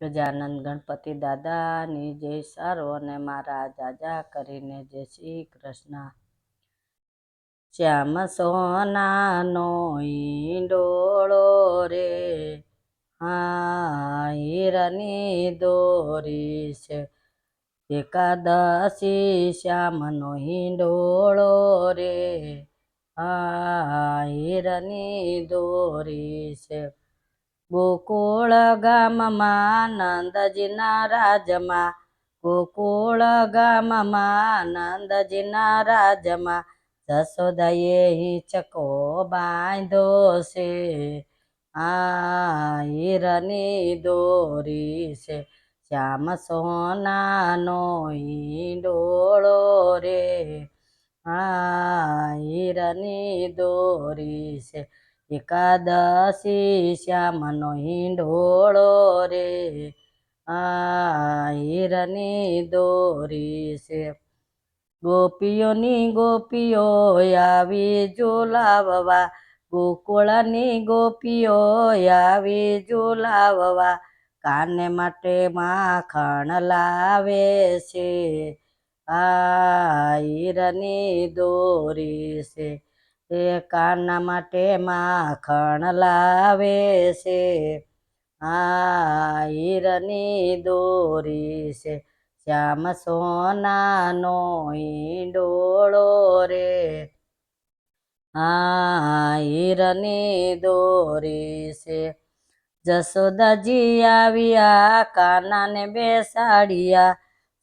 ગજાનંદ ગણપતિ દાદાની જય સર્વને મારા જાજા કરીને જય શ્રી કૃષ્ણ. શ્યામ સોનાનો ઈંડોળો રે હા હીરની દોરી છે. એકાદશી શ્યામનો હિંડોળો રે હા હીરની દોરી છે. ગોકુળ ગામમાં નંદજીના રાજમાં ગોકુળ ગામમાં નંદજીના રાજમાં જશોદાએ હિંચકો બાંધો છે. આ હીરની દોરી છે શ્યામ સોનાનો હિંડોળો રે આ હીરની દોરી છે. એકાદશી શ્યામનો હિંડોળો રે. આ હીરની દોરી છે. ગોપીઓની ગોપીઓ આવી ઝુલાવવા. ગોકુળની ગોપીઓ આવી ઝુલાવવા. કાને માટે માખણ લાવે છે. આ હીરની દોરી છે. એ કાના માટે માખણ લાવે છે. આ હીરની દોરી છે. શ્યામ સોનાનો ઈંડોળો રે. આ હીરની દોરી છે. જશોદાજી આવ્યા, કાનાને બેસાડ્યા.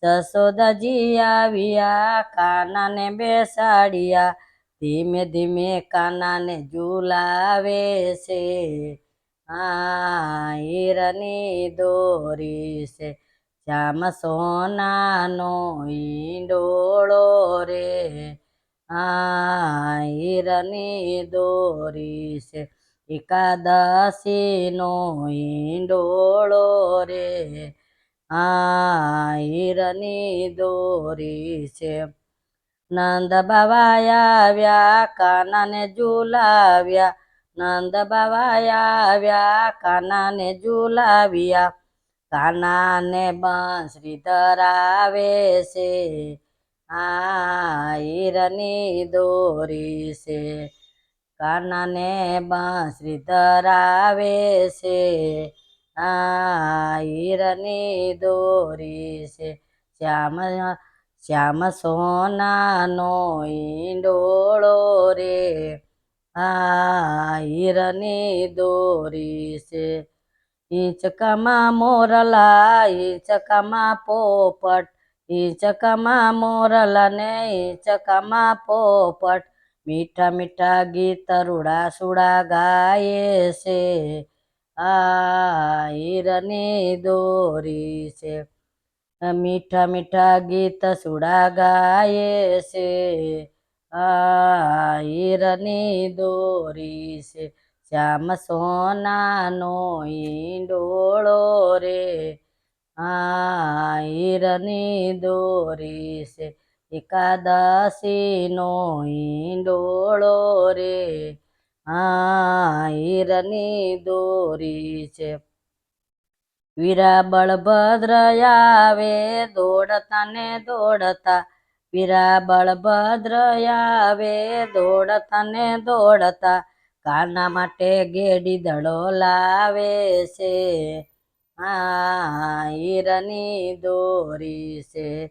જશોદાજી આવ્યા, કાનાને બેસાડ્યા. ધીમે ધીમે કાનાને ઝુલાવે છે. આ હીરની દોરી છે. શ્યામ સોનાનો ઈંડોળો રે. આ હીરની દોરી છે. એકાદશીનો ઈંડોળો રે. આ હીરની દોરી છે. નંદ બાવાયા આવ્યા, કાનાને ઝુલાવ્યા. નંદ બાવાયા આવ્યા, કાનાને ઝુલાવ્યા. કાનાને બંસરી ધરાવે છે આ હીરની દોરી છે. કાનાને બંસરી ધરાવે છે આ હીરની દોરી છે. શ્યામ શ્યામ સોનાનો ઈંડોળો રે. આ હીરની દોરી છે. ઈંચકામાં મોરલા, ઈંચકામાં પોપટ, ઈંચકામાં મોરલા ને ઈંચકામાં પોપટ. મીઠા મીઠા ગીત રૂડા સુડા ગાય છે. આ હીરની દોરી છે. મીઠા મીઠા ગીત સુડા ગાય છે. આ હીરની દોરી છે. શ્યામ સોનાનો ઈંડોળો રે. આ હીરની દોરી છે. એકાદશીનો ઈંડોળો રે. આ હીરની દોરી છે. વીરા બળભદ્ર આવે, દોડતા ને દોડતા. વીરા બળભદ્ર આવે, દોડતા ને દોડતા. કાના માટે ગેડી દડો લાવે છે. આ હીરની દોરી છે.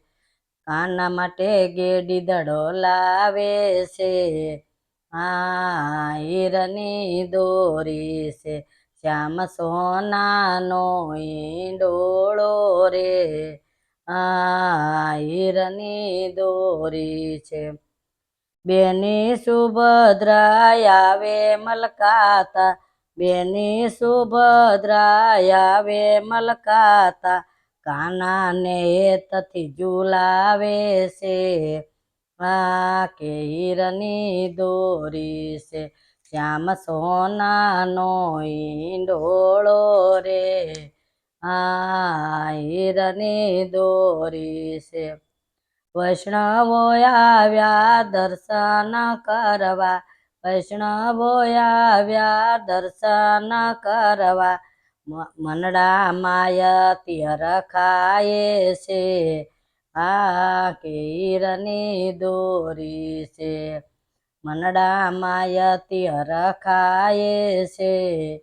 કાના માટે ગેડી દડો લાવે છે. આ હીરની દોરી છે. શ્યામ સોનાનો ઈંડોળો રે. આ હીરની દોરી છે. બેની સુભદ્રા આવે મલકાતા. બેની સુભદ્રા આવે મલકાતા. કાનાને હેતથી ઝુલાવે છે. આ કે હિરની દોરી છે. શ્યામ સોનાનો ઈંડોળો રે. આ હીરની દોરી છે. વૈષ્ણવો આવ્યા દર્શન કરવા. વૈષ્ણવો આવ્યા દર્શન કરવા. મનડા માયતી રખાય છે. આ કેરની દોરી છે. મનડા માયતી રખાય છે.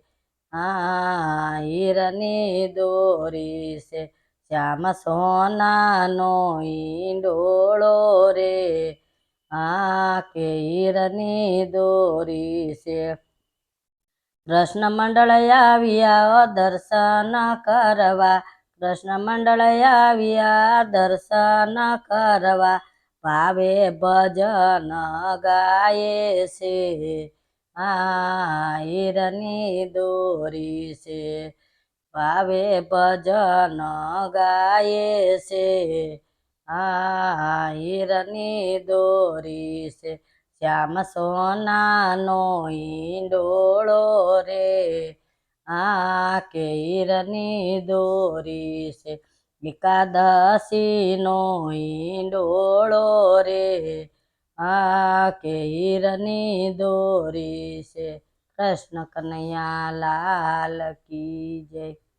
આ હીરની દોરી છે. શ્યામ સોનાનો ઈંડોળો રે. આ કે હીરની દોરી છે. કૃષ્ણ મંડળ આવ્યા દર્શન કરવા. કૃષ્ણ મંડળ આવ્યા દર્શન કરવા. ભાવે ભજન ગાય છે. આ હીરની દોરી છે. ભાવે ભજન ગાય છે. આ હીરની દોરી છે. શ્યામ સોનાનો ઈંડોળો રે. આ કેરની દોરી છે. એકાદશીનો ડોળો રે આ કેરની દોરી છે. કૃષ્ણ કનૈયા લાલ કી જય.